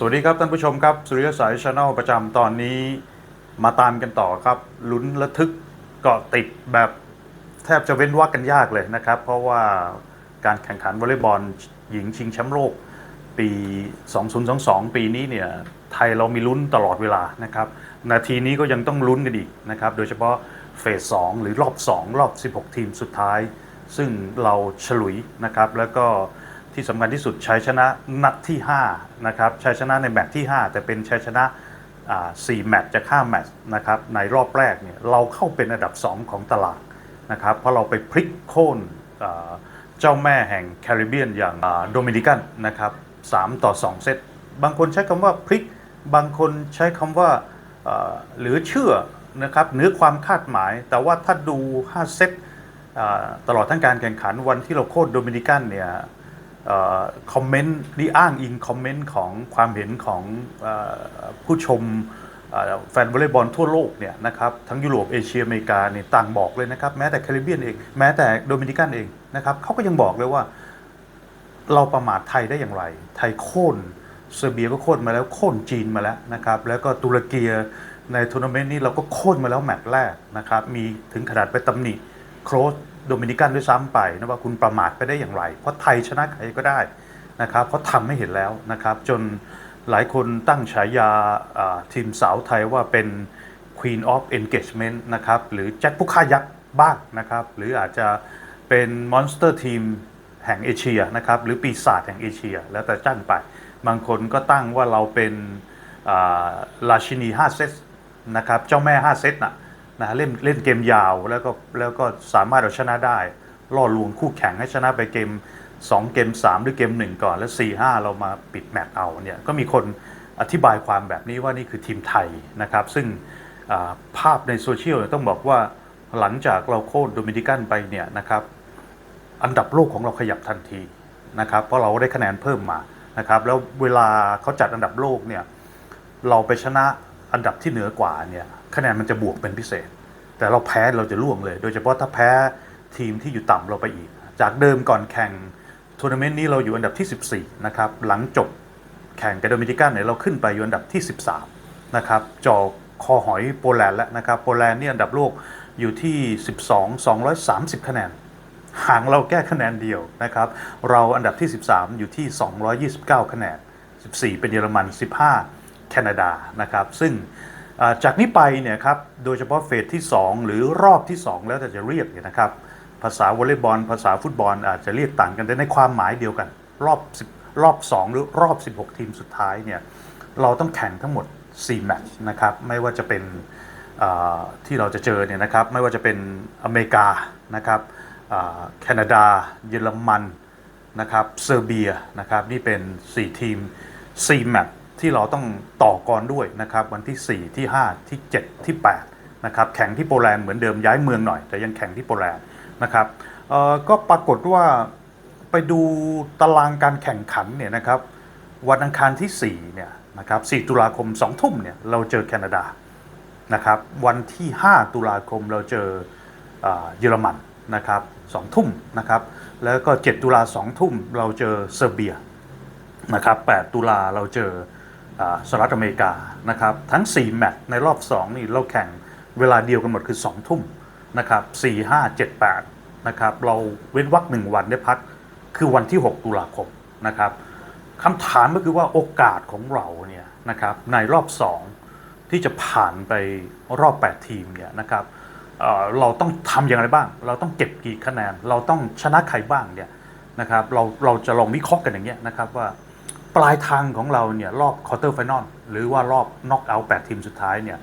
สวัสดีครับท่านผู้ชมครับสุริยสายชาแนลประจำตอนนี้มาตามกันต่อครับลุ้นระทึกเกาะติดแบบแทบจะเว้นวรรคกันยากเลยนะครับ เพราะว่าการแข่งขันวอลเลย์บอลหญิงชิงแชมป์โลกปี 2022 ปีนี้เนี่ยไทยเรามีลุ้นตลอดเวลานะครับ นาทีนี้ก็ยังต้องลุ้นกันอีกนะครับ โดยเฉพาะเฟส 2 หรือรอบ 2 รอบ 16 ทีมสุดท้าย ซึ่งเราฉลุยนะครับแล้วก็ ที่สำคัญที่สุดชัยชนะนัดที่5นะครับชัยชนะในแมตช์ที่ 5 แต่เป็นชัยชนะอ่า4แมตช์จาก5แมตช์นะครับในรอบแรกเนี่ยเราเข้าเป็นอันดับ 2 ของตลาดนะครับเพราะเราไปพลิกโค่นเจ้าแม่แห่งแคริบเบียนอย่างโดมินิกันนะครับ3ต่อ 2 เซต บางคนใช้คำว่าพลิก บางคนใช้คำว่าหลือเชื่อนะครับเหนือความคาดหมาย แต่ว่าถ้าดู 5 เซตตลอดทั้งการแข่งขันวันที่เราโค่นโดมินิกันเนี่ย คอมเมนต์นี่อ้างอิงคอมเมนต์ของความเห็นของออผู้ชมแฟนวอลเลย์บอลทั่วโลกเนี่ยนะครับทั้งยุโรปเอเชียอเมริกาเนี่ยต่างบอกเลยนะครับ แม้แต่แคริบเบียนเอง แม้แต่โดมินิกันเองนะครับเขาก็ยังบอกเลยว่า เราประมาทไทยได้อย่างไร ไทยโค่นเซอร์เบียก็โค่นมาแล้วโค่นจีนมาแล้วนะครับแล้วก็ตุรกีในทัวร์นาเมนต์นี้เราก็โค่นมาแล้วแมตช์แรกนะครับมีถึงขนาดไปตำหนิโครส โดมินิกันด้วยซ้ำไปนะว่าคุณประมาทไปได้อย่างไร เพราะไทยชนะใครก็ได้นะครับเพราะทำให้เห็นแล้วนะครับ จนหลายคนตั้งฉายาทีมสาวไทยว่าเป็น Queen of Engagement นะครับหรือแจ็คผู้ฆ่ายักษ์บ้างนะครับ หรืออาจจะเป็น Monster Team แห่งเอเชียนะครับหรือปีศาจแห่งเอเชีย แล้วแต่จ้างไป บางคนก็ตั้งว่าเราเป็นราชินี5เซตนะครับเจ้าแม่5เซตน่ะ นะเล่นเล่นเกมยาวแล้วก็แล้วก็สามารถเอาชนะได้ล่อลวงคู่แข่งให้ชนะไปเกม 2 เกม 3 หรือเกม 1 ก่อน แล้ว 4 5 เรามาปิดแมตช์เอาเนี่ยก็มีคนอธิบายความแบบนี้ว่านี่คือทีมไทยนะครับ ซึ่งาภาพในโซเชียลต้องบอกว่าหลังจากเราโค่นโดมินิกันไปเนี่ยนะครับอันดับโลกของเราขยับทันทีนะครับเพราะเราได้คะแนนเพิ่มมานะครับแล้วเวลาเขาจัดอันดับโลกเนี่ยเราไปชนะอันดับที่เหนือกว่าเนี่ยคะแนนมันจะบวกเป็นพิเศษ แต่เราแพ้เราจะล่วงเลย โดยเฉพาะถ้าแพ้ทีมที่อยู่ต่ำเราไปอีก จากเดิมก่อนแข่งทัวร์นาเมนต์นี้เราอยู่อันดับที่ 14 นะครับ หลังจบแข่งกับโดมินิกันเนี่ยเราขึ้นไปอยู่อันดับที่ 13 นะครับจอคอหอยโปแลนด์แล้วนะครับ โปแลนด์เนี่ยอันดับโลกอยู่ที่ 12 230 คะแนน ห่างเราแก้คะแนนเดียวนะครับ เราอันดับที่ 13 อยู่ที่ 229 คะแนน 14 เป็นเยอรมัน 15 แคนาดานะครับ ซึ่ง จากนี้ไปเนี่ยครับโดยเฉพาะเฟสที่ 2 หรือรอบที่ 2 แล้วแต่จะเรียกเนี่ยนะครับภาษาวอลเลย์บอลภาษาฟุตบอลอาจจะเรียกต่างกันแต่ในความหมายเดียวกัน รอบ10รอบ 2 หรือรอบ 16 ทีมสุดท้ายเนี่ยเราต้องแข่งทั้งหมด 4 แมตช์นะครับไม่ว่าจะเป็นที่เราจะเจอเนี่ยนะครับไม่ว่าจะเป็นอเมริกานะครับแคนาดา เยอรมันนะครับเซอร์เบียนะครับนี่เป็น 4 ทีม 4 แมตช์ ที่เราต้องต่อกรด้วยนะครับวันที่ 4 ที่ 5 ที่ 7 ที่8นะครับแข่งที่โปแลนด์เหมือนเดิมย้ายเมืองหน่อย แต่ยังแข่งที่โปแลนด์นะครับก็ปรากฏว่าไปดูตารางการแข่งขันเนี่ยนะครับวันอังคารที่4เนี่ยนะครับ4ตุลาคม 2 ทุ่มเนี่ยเราเจอแคนาดานะครับวันที่ 5 ตุลาคมเราเจอเยอรมันนะครับ2ทุ่มนะครับแล้วก็ 7 ตุลา2ทุ่มเราเจอเซอร์เบียนะครับ8ตุลาเราเจอ สหรัฐอเมริกานะครับทั้ง 4 แมตช์ในรอบ 2 นี่เราแข่งเวลาเดียวกันหมดคือ 2 ทุ่มนะครับ4 5 7 8นะครับเราเว้นวรรคหนึ่งวันได้พักคือวันที่ 6 ตุลาคมนะครับคำถามก็คือว่าโอกาสของเราเนี่ยนะครับในรอบ 2 ที่จะผ่านไปรอบ 8 ทีมเนี่ยนะครับเเราต้องทำอย่างไรบ้าง เราต้องเก็บกี่คะแนน เราต้องชนะใครบ้างเนี่ยนะครับเราเราจะลองวิเคราะห์กันอย่างเงี้ยนะครับว่า ปลายทางของเราเนี่ยรอบควอเตอร์ไฟนอลหรือว่ารอบน็อกเอาท์8ทีมสุดท้ายเนี่ย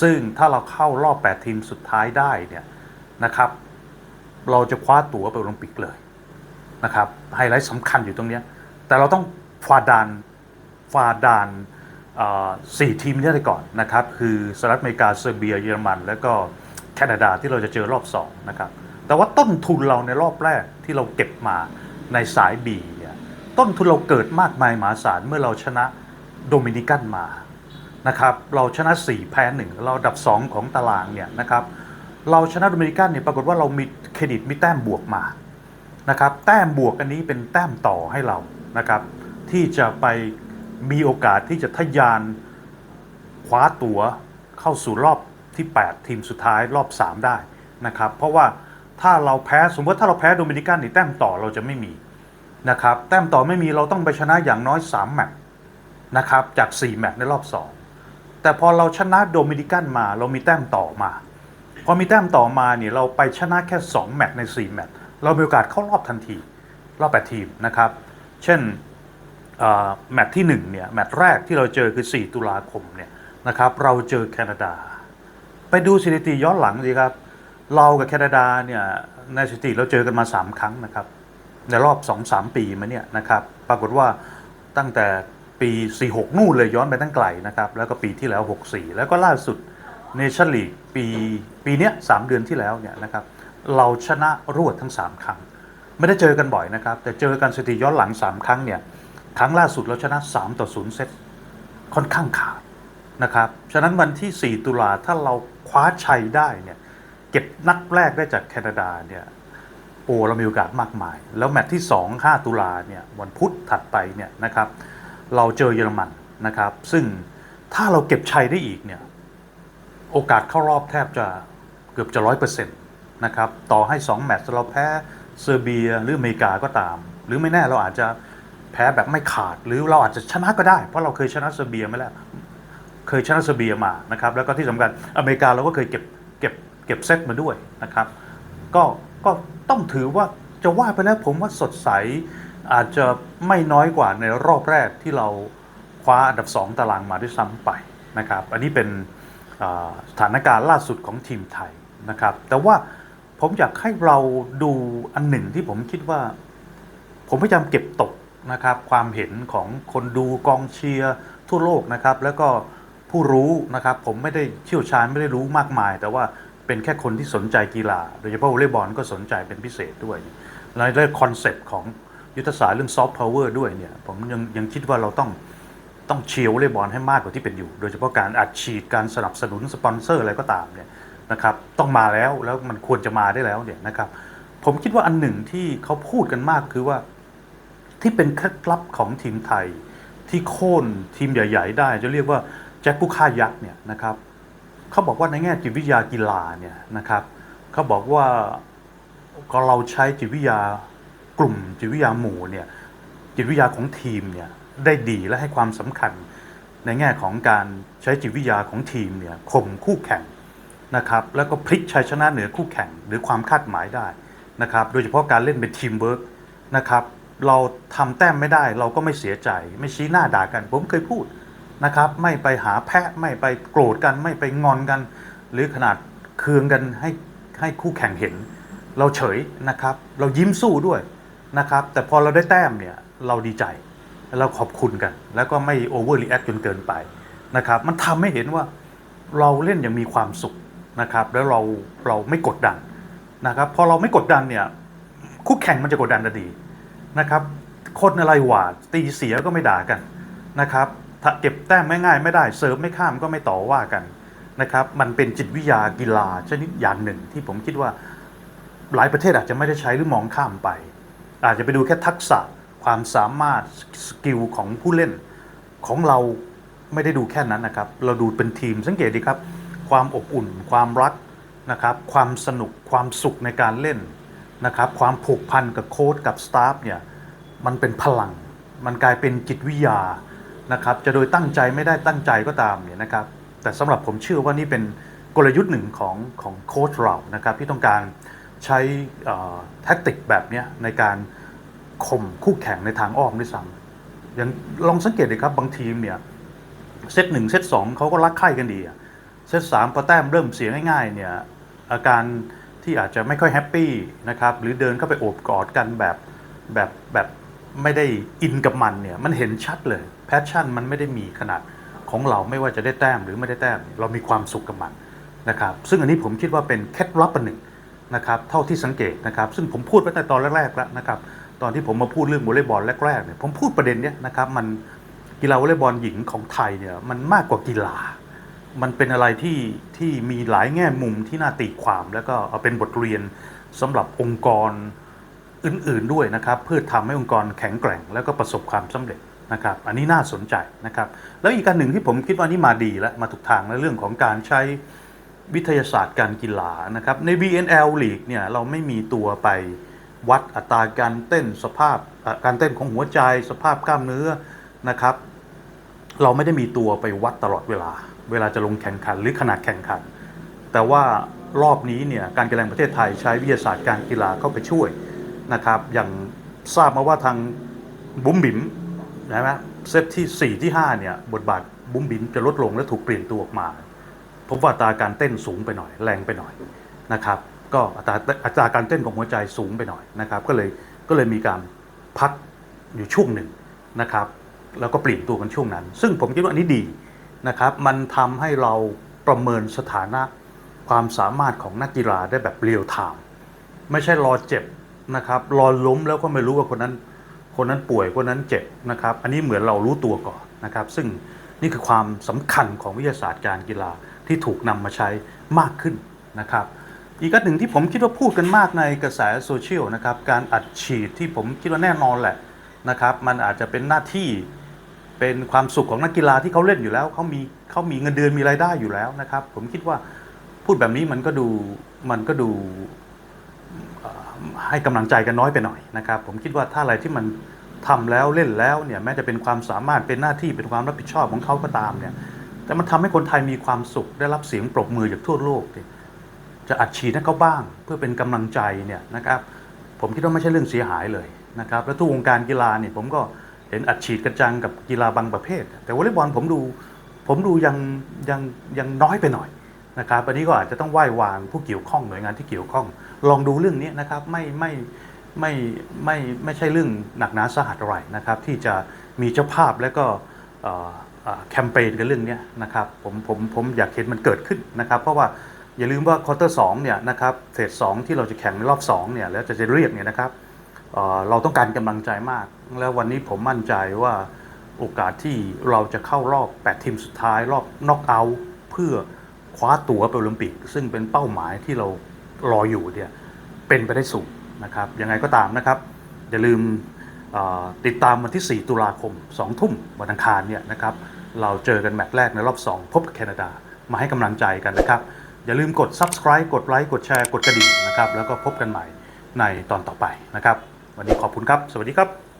ซึ่งถ้าเราเข้ารอบ 8 ทีมสุดท้ายได้เนี่ยนะครับ เราจะคว้าตั๋วไปโอลิมปิกเลยนะครับไฮไลท์สำคัญอยู่ตรงนี้ แต่เราต้องฝ่าด่านฝ่าด่านอ่อสี่ทีมนี้ได้ก่อนนะครับ คือสหรัฐอเมริกาเซอร์เบียเยอรมัน แล้วก็แคนาดาที่เราจะเจอรอบ 2 นะครับ แต่ว่าต้นทุนเราในรอบแรกที่เราเก็บมาในสาย B เต้นทุนเราเกิดมากมายมหาศาลเมื่อเราชนะโดมินิกันมานะครับเราชนะ 4 แพ้1เราอันดับ 2 ของตารางเนี่ยนะครับเราชนะโดมินิกันเนี่ยปรากฏว่าเรามีเครดิตมีแต้มบวกมานะครับแต้มบวกอันนี้เป็นแต้มต่อให้เรานะครับที่จะไปมีโอกาสที่จะทะยานคว้าตั๋วเข้าสู่รอบที่ 8 ทีมสุดท้ายรอบ 3 ได้นะครับเพราะว่าถ้าเราแพ้สมมติถ้าเราแพ้โดมินิกันนี่แต้มต่อเราจะไม่มี นะครับแต้มต่อไม่มีเราต้องไปชนะอย่างน้อย 3 แมตช์นะครับจาก 4 แมตช์ในรอบ 2 แต่พอเราชนะโดมินิกันมา เรามีแต้มต่อมา พอมีแต้มต่อมาเนี่ยเราไปชนะแค่ 2 แมตช์ใน 4 แมตช์เรามีโอกาสเข้ารอบทันทีรอบ8ทีมนะครับ เช่นแมตช์ที่1เนี่ยแมตช์แรกที่เราเจอคือ 4 ตุลาคมเนี่ยนะครับเราเจอแคนาดา ไปดูสถิติย้อนหลังสิครับ เรากับแคนาดาเนี่ยในสถิติเราเจอกันมา 3 ครั้งนะครับ ในรอบ 2-3 ปีมาเนี่ยนะครับปรากฏว่าตั้งแต่ปี 46 นู่นเลยย้อนไปตั้งไกลนะครับ แล้วก็ปีที่แล้ว 64 แล้วก็ล่าสุดเนชั่นลีกปีปีเนี้ยสเดือนที่แล้วเนี่ยนะครับเราชนะรวดทั้ง 3 ครั้ง ไม่ได้เจอกันบ่อยนะครับ แต่เจอกันสถิติย้อนหลัง 3 ครั้งเนี่ยครั้งล่าสุดเราชนะ 3 ต่อ 0 เซตค่อนข้างขาดนะครับฉะนั้นวันที่ 4 ตุลาถ้าเราคว้าชัยได้เนี่ยเก็บนัดแรกได้จากแคนาดาเนี่ย โอ้เรามีโอกาสมากมาย แล้วแมตช์ที่ 2 5 ตุลาเนี่ยวันพุธถัดไปเนี่ยนะครับเราเจอเยอรมันนะครับ ซึ่งถ้าเราเก็บชัยได้อีกเนี่ยโอกาสเข้ารอบแทบจะเกือบจะร้อยเปอร์เซ็นต์นะครับต่อให้ 2 แมตช์เราแพ้เซอร์เบียหรืออเมริกาก็ตาม หรือไม่แน่เราอาจจะแพ้แบบไม่ขาด หรือเราอาจจะชนะก็ได้ เพราะเราเคยชนะเซอร์เบียมาแล้วเคยชนะเซอร์เบียมานะครับแล้วก็ที่สำคัญอเมริกาเราก็เคยเก็บเก็บเก็บเซตมาด้วยนะครับ ก็ ก็ต้องถือว่าจะว่าไปแล้วผมว่าสดใส อาจจะไม่น้อยกว่าในรอบแรกที่เราคว้าอันดับ 2 ตารางมาด้วยซ้ำไปนะครับ อันนี้เป็นสถานการณ์ล่าสุดของทีมไทยนะครับ แต่ว่าผมอยากให้เราดูอันหนึ่งที่ผมคิดว่า ผมพยายามเก็บตกนะครับ ความเห็นของคนดูกองเชียร์ทั่วโลกนะครับ แล้วก็ผู้รู้นะครับ ผมไม่ได้เชี่ยวชาญไม่ได้รู้มากมาย แต่ว่า เป็นแค่คนที่สนใจกีฬา โดยเฉพาะวอลเลย์บอลก็สนใจเป็นพิเศษด้วยในเรื่องคอนเซปต์ของยุทธศาสตร์เรื่องซอฟต์พาวเวอร์ด้วยเนี่ยผมยังยังคิดว่าเราต้องต้องเชียร์วอลเลย์บอลให้มากกว่าที่เป็นอยู่ โดยเฉพาะการอัดฉีดการสนับสนุนสปอนเซอร์อะไรก็ตามเนี่ยนะครับต้องมาแล้วแล้วมันควรจะมาได้แล้วเนี่ยนะครับผมคิดว่าอันหนึ่งที่เขาพูดกันมากคือว่าที่เป็นเคล็ดลับของทีมไทย ที่โค่นทีมใหญ่ ๆ ได้ จะเรียกว่าแจ็คผู้ฆ่ายักษ์เนี่ยนะครับ เขาบอกว่าในแง่จิตวิทยากีฬาเนี่ยนะครับเขาบอกว่าก็เราใช้จิตวิทยากลุ่มจิตวิทยาหมู่เนี่ยจิตวิทยาของทีมเนี่ยได้ดีและให้ความสำคัญ ในแง่ของการใช้จิตวิทยาของทีมเนี่ยข่มคู่แข่งนะครับแล้วก็พลิกชัยชนะเหนือคู่แข่งหรือความคาดหมายได้นะครับโดยเฉพาะการเล่นเป็นทีมเวิร์กนะครับเราทำแต้มไม่ได้เราก็ไม่เสียใจ ไม่ชี้หน้าด่ากัน ผมเคยพูด นะครับ ไม่ไปหาแพะไม่ไปโกรธกัน ไม่ไปงอนกัน หรือขนาดเคืองกันให้ให้คู่แข่งเห็น เราเฉยนะครับ เรายิ้มสู้ด้วยนะครับ แต่พอเราได้แต้มเนี่ยเราดีใจเราขอบคุณกัน แล้วก็ไม่โอเวอร์รีแอคจนเกินไปนะครับ มันทำให้เห็นว่าเราเล่นอย่างมีความสุขนะครับ แล้วเราเราไม่กดดันนะครับ พอเราไม่กดดันเนี่ยคู่แข่งมันจะกดดันทันทีนะครับคนอะไรหวาดตีเสียก็ไม่ด่ากันนะครับ เก็บแต้มไม่ง่ายไม่ได้เสิร์ฟไม่ข้ามก็ไม่ต่อว่ากันนะครับ มันเป็นจิตวิทยากีฬาชนิดอย่างหนึ่ง ที่ผมคิดว่าหลายประเทศอาจจะไม่ได้ใช้หรือมองข้ามไป อาจจะไปดูแค่ทักษะความสามารถสกิลของผู้เล่นของเราไม่ได้ดูแค่นั้นนะครับ เราดูเป็นทีมสังเกตดีครับ ความอบอุ่น ความรักนะครับ ความสนุกความสุขในการเล่นนะครับ ความผูกพันกับโค้ชกับสตาฟเนี่ยมันเป็นพลัง มันกลายเป็นจิตวิทยา นะครับจะโดยตั้งใจไม่ได้ตั้งใจก็ตามเนี่ยนะครับแต่สำหรับผมเชื่อว่านี่เป็นกลยุทธ์หนึ่งของของโค้ชเรานะครับที่ต้องการใช้แท็กติกแบบนี้ในการข่มคู่แข่งในทางอ้อมด้วยซ้ำอย่างลองสังเกตเลยครับบางทีมเนี่ยเซตหนึ่งเซตสองเขาก็รักใคร่กันดีเซตสามพอแต้มเริ่มเสียง่ายๆเนี่ยอาการที่อาจจะไม่ค่อยแฮปปี้นะครับหรือเดินเข้าไปโอบกอดกันแบบแบบแบบ ไม่ได้อินกับมันเนี่ยมันเห็นชัดเลยแพชชั่นมันไม่ได้มีขนาดของเราไม่ว่าจะได้แต้มหรือไม่ได้แต้มเรามีความสุขกับมันนะครับซึ่งอันนี้ผมคิดว่าเป็นเคล็ดลับอันหนึ่งนะครับเท่าที่สังเกตนะครับซึ่งผมพูดไปแต่ตอนแรกๆแล้วนะครับตอนที่ผมมาพูดเรื่องวอลเลย์บอลแรกๆเนี่ยผมพูดประเด็นเนี้ยนะครับมันกีฬาวอลเลย์บอลหญิงของไทยเนี่ยมันมากกว่ากีฬา มันเป็นอะไรที่ที่มีหลายแง่มุมที่น่าตีความ แล้วก็เอาเป็นบทเรียนสำหรับองค์กร อื่น ๆด้วยนะครับเพื่อทำให้องค์กรแข็งแกร่ง แล้วก็ประสบความสำเร็จนะครับ อันนี้น่าสนใจนะครับ แล้วอีกการหนึ่งที่ผมคิดว่านี่มาดีแล้วมาถูกทางในเรื่องของการใช้วิทยาศาสตร์การกีฬานะครับใน VNL League เนี่ยเราไม่มีตัวไปวัดอัตราการเต้นสภาพการเต้นของหัวใจ สภาพกล้ามเนื้อนะครับ เราไม่ได้มีตัวไปวัดตลอดเวลา เวลาจะลงแข่งขันหรือขนาดแข่งขัน แต่ว่ารอบนี้เนี่ยการกีฬาแห่งประเทศไทยใช้วิทยาศาสตร์การกีฬาเข้าไปช่วย นะครับ อย่างทราบมาว่าทางบุ้มบิ๋มนะฮะเซตที่ 4 ที่ 5 เนี่ย บทบาทบุ้มบิ๋มจะลดลงและถูกเปลี่ยนตัวออกมาพบว่าอัตราการเต้นสูงไปหน่อย แรงไปหน่อยนะครับ ก็อัตราอัตราการเต้นของหัวใจสูงไปหน่อยนะครับ ก็เลยก็เลยมีการพักอยู่ช่วงหนึ่งนะครับ แล้วก็เปลี่ยนตัวกันช่วงนั้น ซึ่งผมคิดว่าอันนี้ดีนะครับ มันทำให้เราประเมินสถานะความสามารถของนักกีฬาได้แบบเรียลไทม์ไม่ใช่รอเจ็บ นะครับรอนล้มแล้วก็ไม่รู้ว่าคนนั้น คนนั้นป่วยคนนั้นเจ็บนะครับ อันนี้เหมือนเรารู้ตัวก่อนนะครับ ซึ่งนี่คือความสำคัญของวิทยาศาสตร์การกีฬาที่ถูกนำมาใช้มากขึ้นนะครับ อีกอันหนึ่งที่ผมคิดว่าพูดกันมากในกระแสโซเชียลนะครับ การอัดฉีดที่ผมคิดว่าแน่นอนแหละนะครับ มันอาจจะเป็นหน้าที่เป็นความสุขของนักกีฬาที่เขาเล่นอยู่แล้วเขามีเขามีเงินเดือนมีรายได้อยู่แล้วนะครับ ผมคิดว่าพูดแบบนี้มันก็ดูมันก็ดู ให้กำลังใจกันน้อยไปหน่อยนะครับ ผมคิดว่าถ้าอะไรที่มันทำแล้วเล่นแล้วเนี่ยแม้จะเป็นความสามารถเป็นหน้าที่เป็นความรับผิดชอบของเขาก็ตามเนี่ยแต่มันทำให้คนไทยมีความสุขได้รับเสียงปรบมือจากทั่วโลกจะอัดฉีดให้เขาบ้าง เพื่อเป็นกำลังใจเนี่ยนะครับ ผมคิดว่าไม่ใช่เรื่องเสียหายเลยนะครับ แล้วทุกวงการกีฬาเนี่ยผมก็เห็นอัดฉีดกระจังกับกีฬาบางประเภท แต่วอลเลย์บอลผมดู ผมดูยังยังยังน้อยไปหน่อย นะครับอันนี้ก็อาจจะต้องไหว้วานผู้เกี่ยวข้องหน่วยงานที่เกี่ยวข้อง ลองดูเรื่องนี้นะครับไม่ไม่ไม่ไม่ไม่ใช่เรื่องหนักหนาสาหัสอะไรนะครับ ที่จะมีเจ้าภาพและก็แคมเปญกันเรื่องนี้นะครับผมผมผมอยากเห็นมันเกิดขึ้นนะครับ เพราะว่าอย่าลืมว่าควอเตอร์สองเนี่ยนะครับเฟสสองที่เราจะแข่งในรอบสองเนี่ยแล้วจะจะเรียกเนี่ยนะครับเเราต้องการกำลังใจมาก แล้ววันนี้ผมมั่นใจว่าโอกาสที่เราจะเข้ารอบ 8 ทีมสุดท้ายรอบน็อกเอาท์เพื่อ คว้าตั๋วไปโอลิมปิก ซึ่งเป็นเป้าหมายที่เรารออยู่เนี่ยเป็นไปได้สูงนะครับยังไงก็ตามนะครับ อย่าลืมติดตามวันที่ 4 ตุลาคม 2 ทุ่มวันอังคารเนี่ยนะครับเราเจอกันแมตช์แรกในรอบ 2 พบกับแคนาดามาให้กำลังใจกันนะครับ อย่าลืมกด subscribe กดไลค์กดแชร์กดกระดิ่งนะครับแล้วก็พบกันใหม่ในตอนต่อไปนะครับ วันนี้ขอบคุณครับ สวัสดีครับ